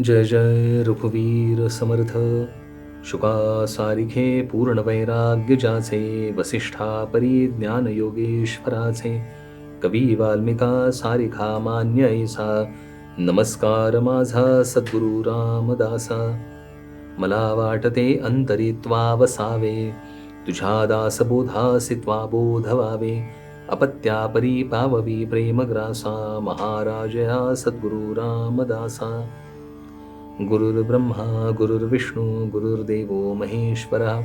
जय जय रघुवीर समर्थ। शुका सारिखे पूर्ण वैराग्य जाचे वसिष्ठा परी ज्ञान योगेश्वराचे। कवी वाल्मिका सारिखा मान्य ऐसा। नमस्कार माझा सद्गुरु रामदासा। मला वाटते अंतरित्वा वसावे तुझ्या दासबोधासी त्वा बोध व्हावे अपत्यापरी पाववी प्रेमग्रासा। महाराजया सद्गुरु रामदासा। गुरुर्ब्रह्मा गुरुर्विष्णू गुरुर्देवो महेश्वरा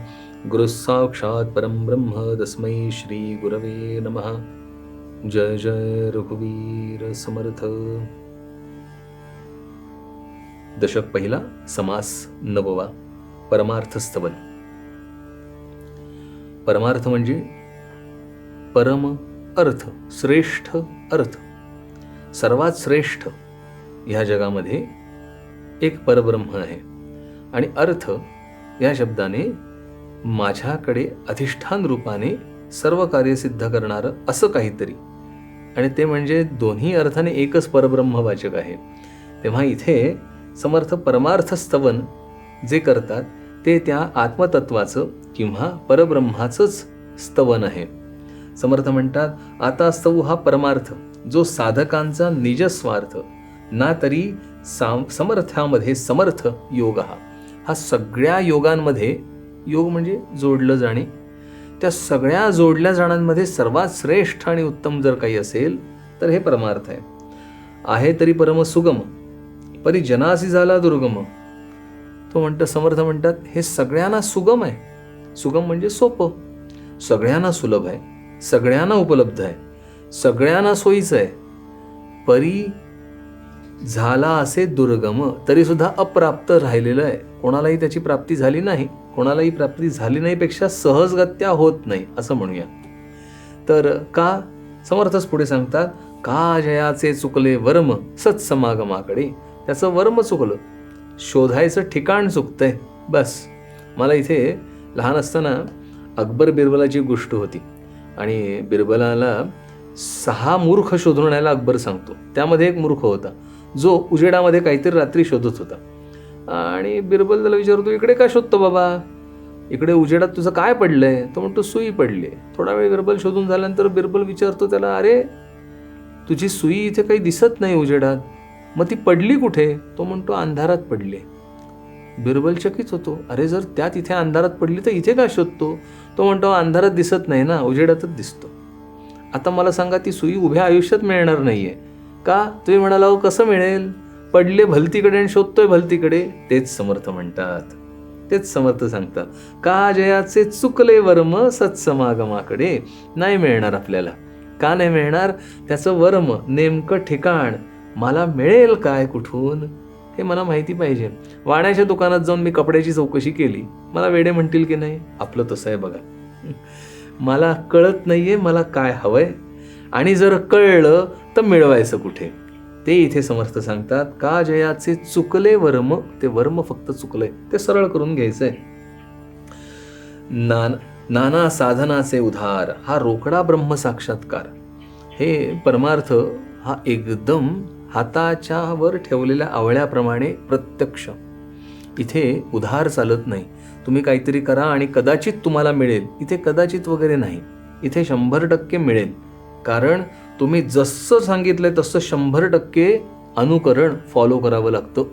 गुरुः साक्षात् परं ब्रह्म तस्मै श्री गुरवे नमः. जय जय रघुवीर समर्थ. दशक पहिला समास नववा परमार्थस्तवन. परमार्थ म्हणजे परम अर्थ श्रेष्ठ अर्थ. सर्वात श्रेष्ठ ह्या जगामध्ये एक परब्रह्म आहे. आणि अर्थ या शब्दाने माझ्याकडे अधिष्ठान रूपाने सर्व कार्य सिद्ध करणारं असं काहीतरी. आणि ते म्हणजे दोन्ही अर्थाने एकच परब्रह्मवाचक आहे. तेव्हा इथे समर्थ परमार्थ स्तवन जे करतात ते त्या आत्मतत्वाचं किंवा परब्रह्माचंच स्तवन आहे. समर्थ म्हणतात आता स्तव हा परमार्थ जो साधकांचा निजस्वार्थ ना तरी साम समर्थामध्ये समर्थ योग हा. हा सगळ्या योगांमध्ये योग म्हणजे जोडलं जाणे. त्या सगळ्या जोडल्या जाण्यामध्ये सर्वात श्रेष्ठ आणि उत्तम जर काही असेल तर हे परमार्थ आहे. आहे तरी परम सुगम परी जनासी झाला दुर्गम. तो म्हणतं समर्थ म्हणतात हे सगळ्यांना सुगम आहे. सुगम म्हणजे सोपं. सगळ्यांना सुलभ आहे. सगळ्यांना उपलब्ध आहे. सगळ्यांना सोयीचं आहे. परी झाला असे दुर्गम तरी सुद्धा अप्राप्त राहिलेलं आहे. कोणालाही त्याची प्राप्ती झाली नाही. कोणालाही प्राप्ती झाली नाही पेक्षा सहजगत्या होत नाही असं म्हणूया. तर का? समर्थच पुढे सांगतात का जयाचे चुकले वर्म सत्समागमाकडे? त्याचं वर्म चुकलं. शोधायचं ठिकाण चुकतंय. बस. मला इथे लहान असताना अकबर बिरबलाची गोष्ट होती. आणि बिरबलाला सहा मूर्ख शोधून आणायला अकबर सांगतो. त्यामध्ये एक मूर्ख होता. जो उजेडामध्ये काहीतरी रात्री शोधत होता. आणि बिरबल त्याला विचारतो इकडे काय शोधतो बाबा? इकडे उजेडात तुझं काय पडलं आहे तो म्हणतो सुई पडली थोडा वेळ बिरबल शोधून झाल्यानंतर बिरबल विचारतो त्याला अरे तुझी सुई इथे काही दिसत नाही उजेडात? मग ती पडली कुठे? तो म्हणतो अंधारात पडली बिरबल चकित होतो अरे जर त्यात इथे अंधारात पडली तर इथे का शोधतो? तो म्हणतो अंधारात दिसत नाही ना उजेडातच दिसतो. आता मला सांगा ती सुई उभ्या आयुष्यात मिळणार नाही आहे का? तुम्ही म्हणाला "अहो, कसं मिळेल? पडले भलतीकडे आणि शोधतोय भलतीकडे. तेच समर्थ म्हणतात. तेच समर्थ सांगतात. का जयाचे चुकले वर्म सत्समागमाकडे? नाही मिळणार आपल्याला. का नाही मिळणार? त्याचं वर्म नेमकं ठिकाण मला मिळेल काय कुठून? हे मला माहिती पाहिजे. वाण्याच्या दुकानात जाऊन मी कपड्याची चौकशी केली. मला वेडे म्हणतील की नाही? आपलं तसं आहे बघा. मला कळत नाहीये मला काय हवंय. आणि जर कळलं तर मिळवायचं कुठे? ते इथे समर्थ सांगतात का जयाचे चुकले वर्म? ते वर्म फक्त चुकले ते सरळ करून घ्यायचंय. नान नाना साधनाचे उधार हा रोकडा ब्रह्म साक्षात्कार. हे परमार्थ हा एकदम हाताच्या वर ठेवलेल्या आवळ्याप्रमाणे प्रत्यक्ष. इथे उधार चालत नाही. तुम्ही काहीतरी करा आणि कदाचित तुम्हाला मिळेल. इथे कदाचित वगैरे नाही. इथे शंभर टक्के मिळेल. कारण तुम्ही जसं सांगितलंय तसं शंभर टक्के अनुकरण फॉलो करावं लागतं.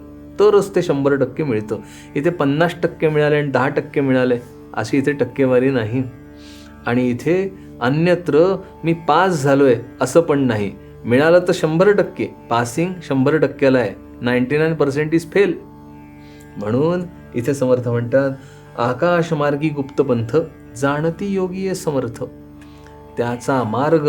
तरच ते शंभर टक्के मिळतं. इथे पन्नास टक्के मिळाले आणि दहा टक्के मिळाले अशी इथे टक्केवारी नाही. आणि इथे अन्यत्र मी पास झालोय असं पण नाही. मिळालं तर शंभर टक्के पासिंग शंभर टक्क्याला आहे. Ninety nine percent is fail म्हणून इथे समर्थ म्हणतात आकाशमार्गी गुप्तपंथ जाणती योगी आहे समर्थ. त्याचा मार्ग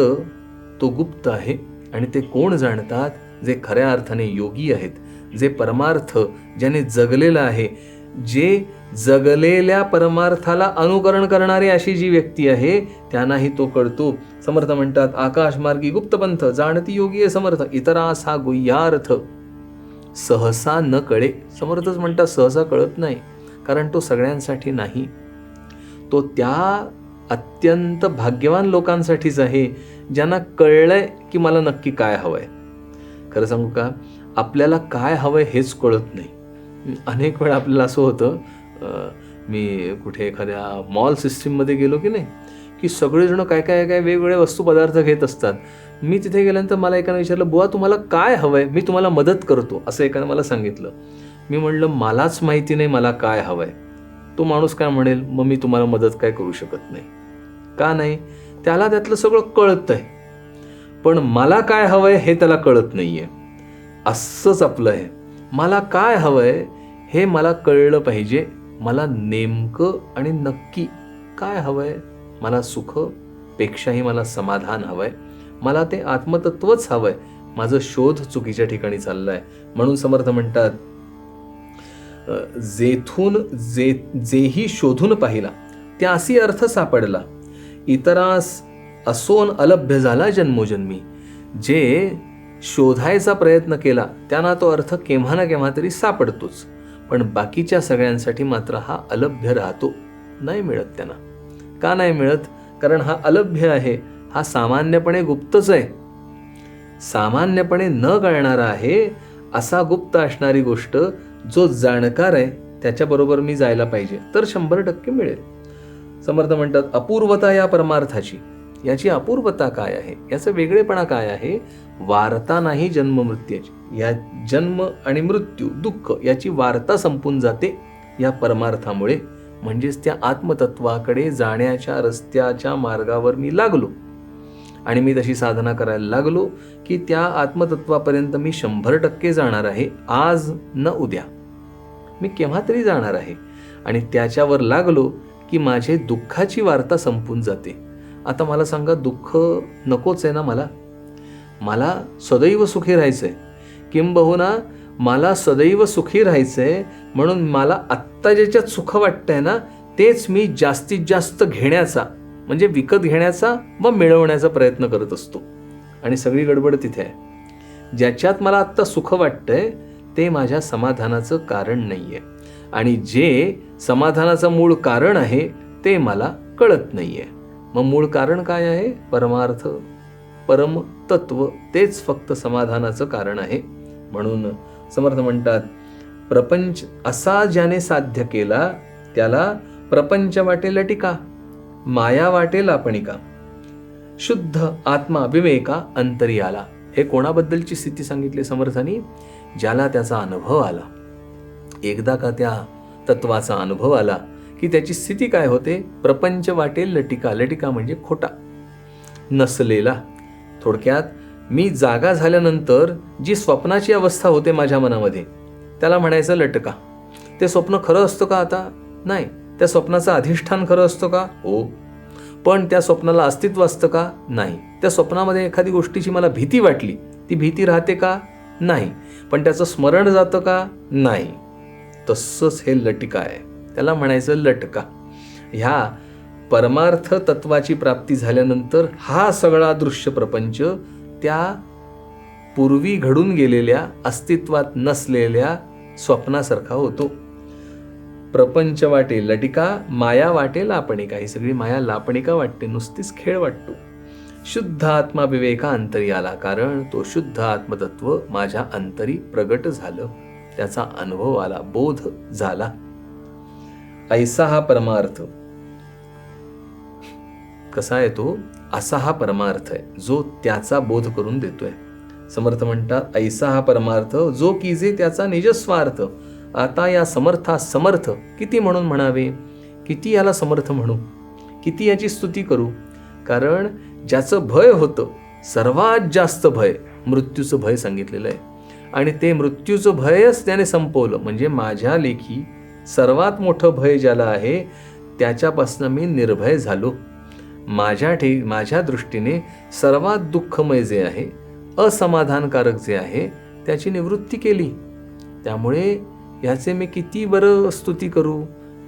तो गुप्त आहे आणि ते कोण जाणतात? जे खऱ्या अर्थाने योगी आहेत जे परमार्थ ज्याने जगलेलं आहे जे जगलेल्या परमार्थाला अनुकरण करणारी अशी जी व्यक्ती आहे त्यांनाही तो कळतो. समर्थ म्हणतात आकाशमार्गी गुप्तपंथ जाणती योगी आहे समर्थ इतरास हा गुह्यार्थ. सहसा न कळे समर्थच म्हणतात सहसा कळत नाही कारण तो सगळ्यांसाठी नाही. तो त्या अत्यंत भाग्यवान लोकांसाठीच आहे ज्यांना कळलंय की मला नक्की काय हवंय. खरं सांगू का? आपल्याला काय हवंय हेच कळत नाही. अनेक वेळा आपल्याला असं होतं मी कुठे एखाद्या मॉल सिस्टीममध्ये गेलो की नाही की सगळेजण काय काय काय वेगवेगळे वस्तू पदार्थ घेत असतात. मी तिथे गेल्यानंतर मला एकानं विचारलं बुवा तुम्हाला काय हवं आहे मी तुम्हाला मदत करतो. असं एकानं मला सांगितलं. मी म्हणलं मलाच माहिती नाही मला काय हवं आहे तो माणूस काय म्हणेल मग मी तुम्हाला मदत काय करू शकत नाही. का नाही त्याला त्यातलं सगळं कळतं आहे पण मला काय हवंय हे त्याला कळत नाहीये. असंच आपलं आहे. मला काय हवंय हे मला कळलं पाहिजे. मला नेमकं आणि नक्की काय हवंय? मला सुख पेक्षाही मला समाधान हवंय. मला ते आत्मतत्वच हवंय. माझं शोध चुकीच्या ठिकाणी चाललाय. म्हणून समर्थ म्हणतात जेथून जे जेही शोधून पाहिला त्यासी अर्थ सापडला. इतरास असोन अलभ्य झाला जन्मोजन्मी. जे शोधायचा प्रयत्न केला त्यांना तो अर्थ केव्हा ना केव्हा तरी सापडतोच. पण बाकीच्या सगळ्यांसाठी मात्र हा अलभ्य राहतो नाही मिळत त्यांना. का नाही मिळत? कारण हा अलभ्य आहे हा सामान्यपणे गुप्तच आहे. सामान्यपणे न कळणारा आहे असा गुप्त असणारी गोष्ट जो जाणकार आहे त्याच्याबरोबर मी जायला पाहिजे तर शंभर टक्के मिळेल. समर्थ म्हणतात अपूर्वता या परमार्थाची. याची अपूर्वता काय आहे? याचं वेगळेपणा काय आहे? वार्ता नाही जन्म मृत्यूची. या जन्म आणि मृत्यू दुःख याची वार्ता संपून जाते या परमार्थामुळे. म्हणजेच त्या आत्मतत्वाकडे जाण्याच्या रस्त्याच्या मार्गावर मी लागलो. आणि मी तशी साधना करायला लागलो की त्या आत्मतत्वापर्यंत मी शंभर टक्के जाणार आहे आज न उद्या. मी केव्हा तरी जाणार आहे. आणि त्याच्यावर लागलो की माझे दुःखाची वार्ता संपून जाते. आता मला सांगा दुःख नकोच आहे ना मला? मला सदैव सुखी राहायचं आहे किंबहुना मला सदैव सुखी राहायचं आहे म्हणून मला आत्ता ज्याच्यात सुख वाटतंय ना तेच मी जास्तीत जास्त घेण्याचा म्हणजे विकत घेण्याचा व मिळवण्याचा प्रयत्न करत असतो. आणि सगळी गडबड तिथे आहे. ज्याच्यात मला आत्ता सुख वाटतंय ते माझ्या समाधानाचं कारण नाही आहे आणि जे समाधानाचं मूळ कारण आहे ते मला कळत नाही आहे मग मूळ कारण काय आहे? परमार्थ परम तत्व तेच फक्त समाधानाचं कारण आहे. म्हणून समर्थ म्हणतात प्रपंच असा ज्याने साध्य केला त्याला प्रपंच वाटेल टीका माया वाटेल आपणिका. शुद्ध आत्मा विवेका अंतरी आला हे कोणाबद्दलची स्थिती सांगितली समर्थानी? ज्याला त्याचा अनुभव आला. एकदा का त्या तत्वाचा अनुभव आला की त्याची स्थिती काय होते? प्रपंच वाटेल लटिका लटिका म्हणजे खोटा. नसलेला. थोडक्यात मी जागा झाल्यानंतर जी स्वप्नाची अवस्था होते माझ्या मनामध्ये त्याला म्हणायचं लटका. ते स्वप्न खरं असतं का आता? नाही. त्या स्वप्नाचं अधिष्ठान खरं असतं का? हो. पण त्या स्वप्नाला अस्तित्व असतं का? नाही. त्या स्वप्नामध्ये एखादी गोष्टीची मला भीती वाटली ती भीती राहते का? नाही. पण त्याचं स्मरण जातं का? नाही. तसंच हे लटिका आहे. त्याला म्हणायचं लटका. ह्या परमार्थ तत्वाची प्राप्ती झाल्यानंतर हा सगळा दृश्य प्रपंच त्या पूर्वी घडून गेलेल्या अस्तित्वात नसलेल्या स्वप्नासारखा होतो. प्रपंच वाटे लटिका माया वाटे लापणिका ही सगळी माया लापणिका वाटते नुसतीच खेळ वाटतो. शुद्ध आत्मा विवेका अंतरी आला कारण तो शुद्ध आत्मतत्व माझ्या अंतरी प्रगट झालं. त्याचा अनुभव आला बोध झाला. ऐसा हा परमार्थ. कसा आहे तो? असा हा परमार्थ आहे जो त्याचा बोध करून देतोय. समर्थ म्हणतात ऐसा हा परमार्थ जो कीजे त्याचा निजस्वार्थ. आता या समर्था समर्थ किती म्हणून म्हणावे? किती याला समर्थ म्हणू? किती याची स्तुती करू? कारण ज्याचं भय होतं सर्वात जास्त भय मृत्यूचं भय सांगितलेलं आहे. आणि ते मृत्यूचं भयच त्याने संपवलं. म्हणजे माझ्या लेखी सर्वात मोठं भय ज्याला आहे त्याच्यापासून मी निर्भय झालो. माझ्या ठे माझ्या दृष्टीने सर्वात दुःखमय जे आहे असमाधानकारक जे आहे त्याची निवृत्ती केली. त्यामुळे ह्याचे मी किती बरं स्तुती करू?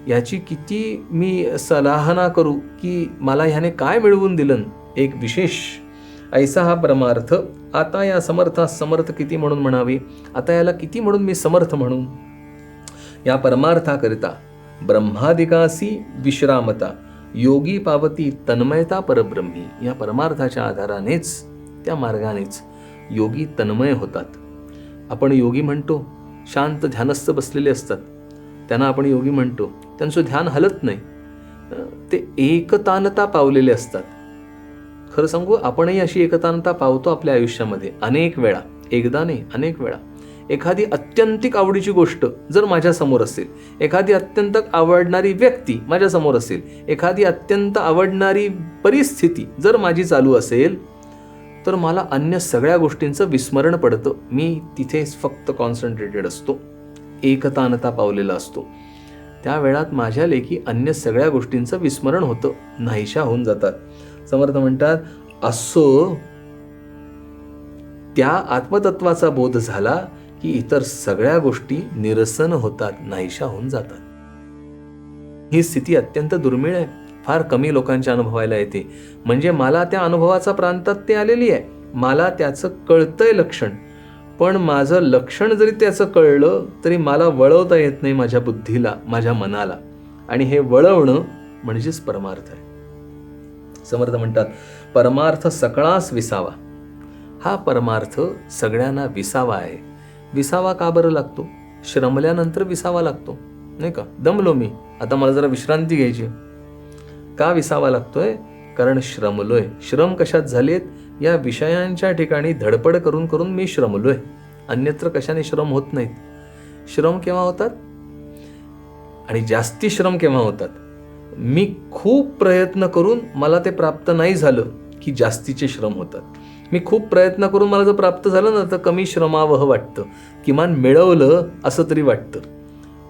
याची किती मी सलाहना करू की मला ह्याने काय मिळवून दिलं एक विशेष ऐसा हा परमार्थ आता या समर्थास समर्थ किती म्हणून म्हणावे? आता याला किती म्हणून मी समर्थ म्हणून या परमार्थाकरिता ब्रह्मादिकासी विश्रामता योगी पावती तन्मयता परब्रह्मी या परमार्थाच्या आधारानेच त्या मार्गानेच योगी तन्मय होतात. आपण योगी म्हणतो शांत ध्यानस्थ बसलेले असतात. त्यांना आपण योगी म्हणतो. त्यांचं ध्यान हलत नाही. ते एकतानता पावलेले असतात. खरं सांगू आपणही अशी एकतानता पावतो आपल्या आयुष्यामध्ये. अनेक वेळा एकदा नाही अनेक वेळा. एखादी अत्यंतिक आवडीची गोष्ट जर माझ्यासमोर असेल एखादी अत्यंत आवडणारी व्यक्ती माझ्यासमोर असेल एखादी अत्यंत आवडणारी परिस्थिती जर माझी चालू असेल तर मला अन्य सगळ्या गोष्टींचं विस्मरण पडतं. मी तिथेच फक्त कॉन्सन्ट्रेटेड असतो. एकतानता पावलेला असतो. त्या वेळात माझ्या लेखी अन्य सगळ्या गोष्टींचं विस्मरण होतं. नाहीशा होऊन जातात. समर्थ म्हणतात असो त्या आत्मतत्वाचा बोध झाला की इतर सगळ्या गोष्टी निरसन होतात नाहीशा होऊन जातात. ही स्थिती अत्यंत दुर्मिळ आहे. फार कमी लोकांच्या अनुभवायला येते. म्हणजे मला त्या अनुभवाचा प्रांतात ते आलेली आहे. मला त्याचं कळतंय लक्षण. पण माझं लक्षण जरी त्याचं कळलं तरी मला वळवता येत नाही माझ्या बुद्धीला माझ्या मनाला. आणि हे वळवणं म्हणजेच परमार्थ आहे. समर्थ म्हणतात परमार्थ सकळास विसावा. हा परमार्थ सगळ्यांना विसावा आहे. विसावा का बरं लागतो? श्रमल्यानंतर विसावा लागतो नाही का? दमलो मी. आता मला जरा विश्रांती घ्यायची का विसावा लागतोय? कारण श्रमलोय. श्रम कशात झालेत? या विषयांच्या ठिकाणी धडपड करून करून मी श्रमलोय. अन्यत्र कशाने श्रम होत नाहीत? श्रम केव्हा होतात? आणि जास्ती श्रम केव्हा होतात? मी खूप प्रयत्न करून मला ते प्राप्त नाही झालं की जास्तीचे श्रम होतात. मी खूप प्रयत्न करून मला जर प्राप्त झालं ना तर कमी श्रमावह वाटतं. किमान मिळवलं असं तरी वाटतं.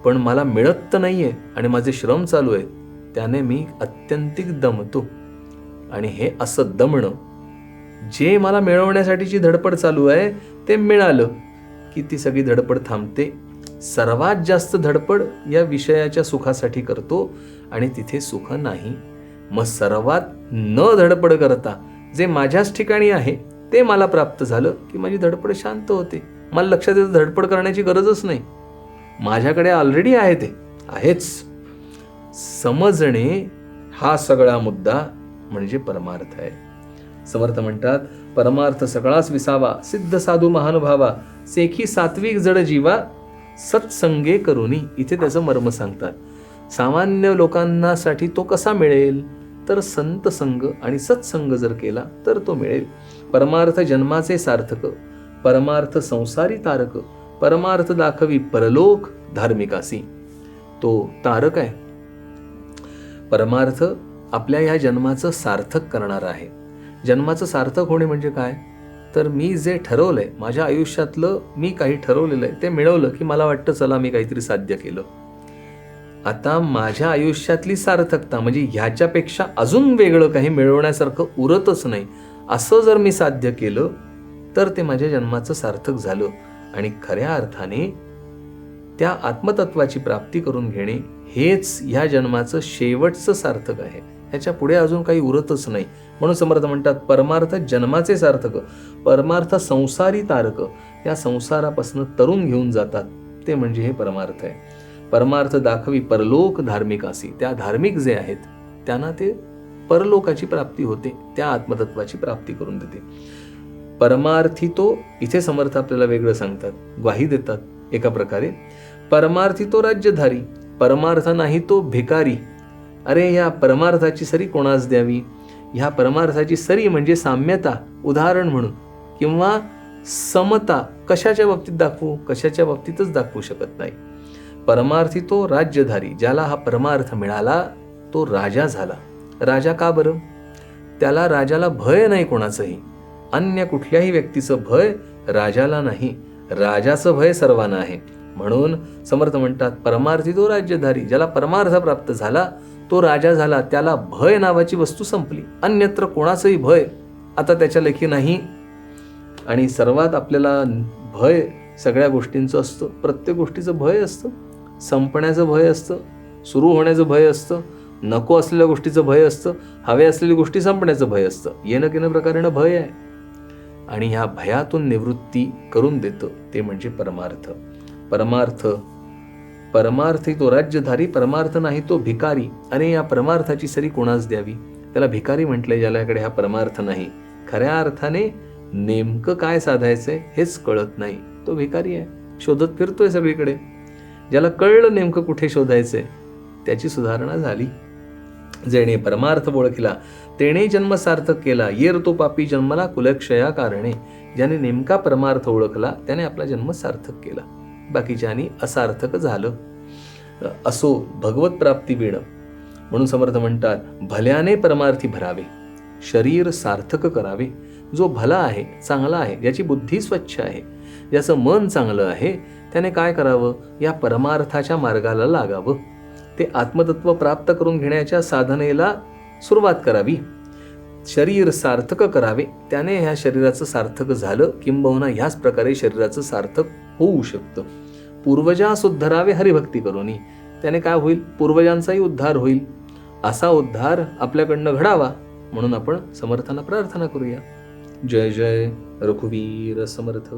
पण मला मिळत तर नाही आहे आणि माझे श्रम चालू आहेत त्याने मी अत्यंतिक दमतो. आणि हे असं दमणं जे मला मिळवण्यासाठीची धडपड चालू आहे ते मिळालं की ती सगळी धडपड थांबते सर्वात जास्त धडपड या विषयाच्या सुखासाठी करतो आणि तिथे सुख नाही. मग सर्वात न धडपड करता जे माझ्याच ठिकाणी आहे ते मला प्राप्त झालं की माझी धडपड शांत होते. मला लक्षात येतं धडपड करण्याची गरजच नाही. माझ्याकडे ऑलरेडी आहे ते. आहेच. समजणे हा सगळा मुद्दा म्हणजे परमार्थ आहे. समर्थ म्हणतात परमार्थ सगळाच विसावा सिद्ध साधू महानुभावा सेखी सात्विक जड जीवा सत्संगे करुनी इथे त्याचं मर्म सांगतात. सामान्य लोकांनासाठी तो कसा मिळेल? तर संत संग आणि सत्संग जर केला तर तो मिळेल. परमार्थ जन्माचे सार्थक परमार्थ संसारी तारक परमार्थ दाखवी परलोक धार्मिकासी. तो तारक आहे. परमार्थ आपल्या ह्या जन्माचं सार्थक करणारा आहे. जन्माचं सार्थक होणे म्हणजे काय? तर मी जे ठरवलं आहे माझ्या आयुष्यातलं मी काही ठरवलेलं आहे ते मिळवलं की मला वाटतं चला मी काहीतरी साध्य केलं. आता माझ्या आयुष्यातली सार्थकता म्हणजे ह्याच्यापेक्षा अजून वेगळं काही मिळवण्यासारखं उरतच नाही असं जर मी साध्य केलं तर ते माझ्या जन्माचं सार्थक झालं आणि खऱ्या अर्थाने त्या आत्मतत्वाची प्राप्ती करून घेणे हेच ह्या जन्माचं शेवटचं सार्थक आहे. ह्याच्या पुढे अजून काही उरतच नाही. म्हणून समर्थ म्हणतात परमार्थ जन्माचे सार्थक परमार्थ संसारी तारक या संसारापासून तरुण घेऊन जातात. ते म्हणजे हे परमार्थ आहे. परमार्थ दाखवी परलोक धार्मिकासी त्या धार्मिक जे आहेत त्यांना ते परलोकाची प्राप्ती होते. त्या आत्मतत्वाची प्राप्ती करून देते. परमार्थी तो इथे समर्थ आपल्याला वेगळं सांगतात. ग्वाही देतात एका प्रकारे. परमार्थी तो राज्यधारी परमार्थ नाही तो भिकारी अरे या परमार्थाची सरी कोणास द्यावी? ह्या परमार्थाची सरी म्हणजे साम्यता उदाहरण म्हणून. किंवा समता कशाच्या बाबतीत दाखवू? कशाच्या बाबतीतच दाखवू शकत नाही. परमार्थी तो राज्यधारी ज्याला हा परमार्थ मिळाला तो राजा झाला. राजा का बरं? त्याला राजाला भय नाही कोणाचंही. अन्य कुठल्याही व्यक्तीचं भय राजाला नाही. राजाचं भय सर्वांना आहे. म्हणून समर्थ म्हणतात परमार्थी तो राज्यधारी ज्याला परमार्थ प्राप्त झाला तो राजा झाला त्याला भय नावाची वस्तू संपली. अन्यत्र कोणाचंही भय आता त्याच्या लेखी नाही. आणि सर्वात आपल्याला भय सगळ्या गोष्टींचं असतं. प्रत्येक गोष्टीचं भय असतं. संपण्याचं भय असतं. सुरू होण्याचं भय असतं. नको असलेल्या गोष्टीचं भय असतं. हवे असलेली गोष्टी संपण्याचं भय असतं. येणं केनं प्रकारेनं भय आहे. आणि ह्या भयातून निवृत्ती करून देतं. ते म्हणजे परमार्थ. परमार्थ परमार्थी तो राज्यधारी परमार्थ नाही तो भिकारी. अरे या परमार्थाची सरी कोणास द्यावी? त्याला भिकारी म्हटले ज्याच्याकडे हा परमार्थ नाही. खऱ्या अर्थाने नेमकं काय साधायचंय हेच कळत नाही. तो भिकारी आहे शोधत फिरतोय सगळीकडे. ज्याला कळलं नेमकं कुठे शोधायचंय त्याची सुधारणा झाली. जेणे परमार्थ ओळखला तेणे जन्म सार्थक केला. येर तो पापी जन्मला कुलक्षया कारणे. ज्याने नेमका परमार्थ ओळखला त्याने आपला जन्म सार्थक केला. बाकीच्यानी असार्थक झालं. असो भगवत प्राप्ती वेळ म्हणून समर्थ म्हणतात भल्याने परमार्थी भरावे. शरीर सार्थक करावे. जो भला आहे चांगला आहे ज्याची बुद्धी स्वच्छ आहे ज्याचं मन चांगलं आहे त्याने काय करावं? या परमार्थाच्या मार्गाला लागावं. ते आत्मतत्व प्राप्त करून घेण्याच्या साधनेला सुरुवात करावी. शरीर सार्थक करावे. त्याने ह्या शरीराचं सार्थक झालं. किंबहुना ह्याच प्रकारे शरीराचं सार्थक होऊ शकतं. पूर्वजास उद्धरावे हरिभक्ती करूनी. त्याने काय होईल? पूर्वजांचाही उद्धार होईल. असा उद्धार आपल्याकडनं घडावा म्हणून आपण समर्थांना प्रार्थना करूया. जय जय. रघुवीर समर्थ.